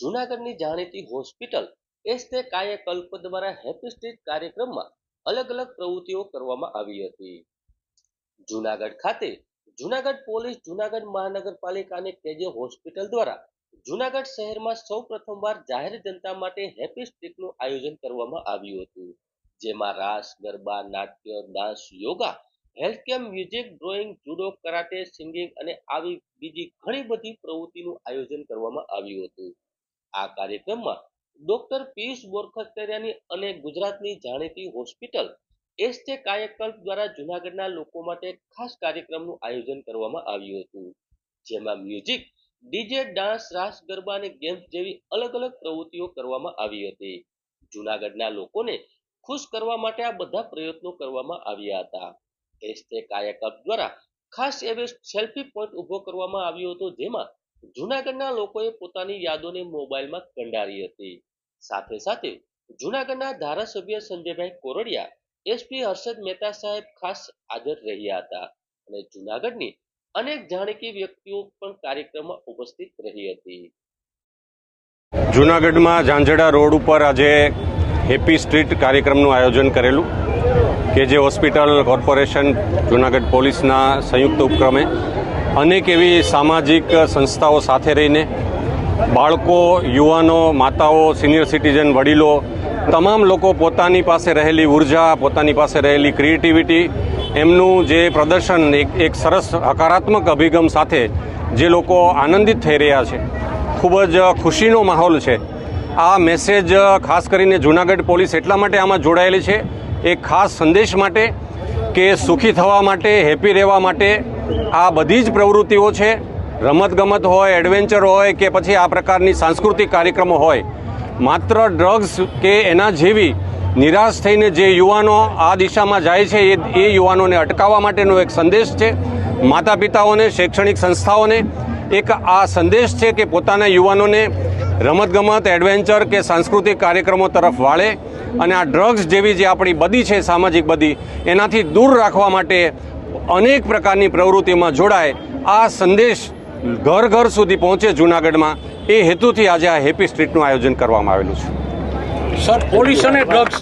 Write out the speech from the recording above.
જૂનાગઢની જાણીતી હોસ્પિટલ એસ્તે કાયાકલ્પ દ્વારા હેપી સ્ટ્રીટ કાર્યક્રમમાં અલગ અલગ પ્રવૃત્તિઓ કરવામાં આવી હતી. જૂનાગઢ ખાતે જૂનાગઢ પોલીસ જૂનાગઢ મહાનગરપાલિકા અને કેજે હોસ્પિટલ દ્વારા જૂનાગઢ શહેરમાં સૌ પ્રથમવાર જાહેર જનતા માટે હેપી સ્ટ્રીટનું આયોજન કરવામાં આવ્યું હતું. જેમાં રાસ, ગરબા, નાટ્ય, dance, yoga health camp music, drawing, judo, karate, singing અને આવી બીજી ઘણી બધી પ્રવૃત્તિનું આયોજન કરવામાં આવ્યું હતું. આ કાર્યક્રમમાં ડોક્ટર પિયુષ બોરખતરિયાની અને ગુજરાતની જાણીતી હોસ્પિટલ એસ્ટે કાયાકલ્પ દ્વારા જૂનાગઢના લોકો માટે ખાસ કાર્યક્રમનું આયોજન કરવામાં આવ્યું હતું. જેમાં music, DJ, dance, raas, garba અને ગેમ્સ જેવી અલગ અલગ પ્રવૃત્તિઓ કરવામાં આવી હતી. જૂનાગઢના લોકોને ખુશ કરવા માટે આ બધા પ્રયત્નો કરવામાં આવ્યા હતા. એસ્ટે કાયાકલ્પ દ્વારા ખાસ એવે સેલ્ફી પોઈન્ટ ઊભો કરવામાં આવ્યો હતો જેમાં જૂનાગઢના લોકોએ પોતાની યાદોને મોબાઈલમાં કંડારી હતી. સાથે સાથે જૂનાગઢના ધારાસભ્ય સંજયભાઈ કોરડિયા એસપી હર્ષદ મહેતા સાહેબ ખાસ હાજર રહ્યા હતા અને જૂનાગઢની અનેક જાણીતી વ્યક્તિઓ પણ કાર્યક્રમમાં ઉપસ્થિત રહી હતી. જૂનાગઢમાં ઝાંઝડા રોડ ઉપર આજે હેપી સ્ટ્રીટ કાર્યક્રમનું આયોજન કરેલું, કે જે હોસ્પિટલ કોર્પોરેશન જૂનાગઢ પોલીસના સંયુક્ત ઉપક્રમે અનેક એવી સામાજિક સંસ્થાઓ સાથે રહીને બાળકો, યુવાનો, માતાઓ, સિનિયર સિટીઝન, વડીલો, તમામ લોકો પોતાની પાસે રહેલી ઊર્જા, પોતાની પાસે રહેલી ક્રિએટિવિટી, એમનું જે પ્રદર્શન, એક એક સરસ હકારાત્મક અભિગમ સાથે જે લોકો આનંદિત થઈ રહ્યા છે. ખૂબ જ ખુશીનો માહોલ છે. આ મેસેજ, ખાસ કરીને જૂનાગઢ પોલીસ એટલા માટે આમાં જોડાયેલી છે, એક ખાસ સંદેશ માટે કે સુખી થવા માટે, હેપી રહેવા માટે આ બધી જ પ્રવૃત્તિઓ છે. રમતગમત હોય એડવેન્ચર હોય કે પછી આ પ્રકારની સાંસ્કૃતિક કાર્યક્રમો હોય. માત્ર ડ્રગ્સ કે એના જેવી નિરાશ થઈને જે યુવાનો આ દિશામાં જાય છે, એ એ યુવાનોને અટકાવવા માટેનો એક સંદેશ છે. માતા પિતાઓને શૈક્ષણિક સંસ્થાઓને એક આ સંદેશ છે કે પોતાના યુવાનોને રમતગમત એડવેન્ચર કે સાંસ્કૃતિક કાર્યક્રમો તરફ વાળે અને આ ડ્રગ્સ જેવી જે આપણી બદી છે, સામાજિક બદી એનાથી દૂર રાખવા માટે અનેક પ્રકારની પ્રવૃત્તિમાં જોડાય આ સંદેશ ઘર ઘર સુધી પહોંચે જૂનાગઢમાં. એ હેતુથી આજે આ હેપી સ્ટ્રીટનું આયોજન કરવામાં આવેલું છે. સર, પોલીસ અને ડ્રગ્સ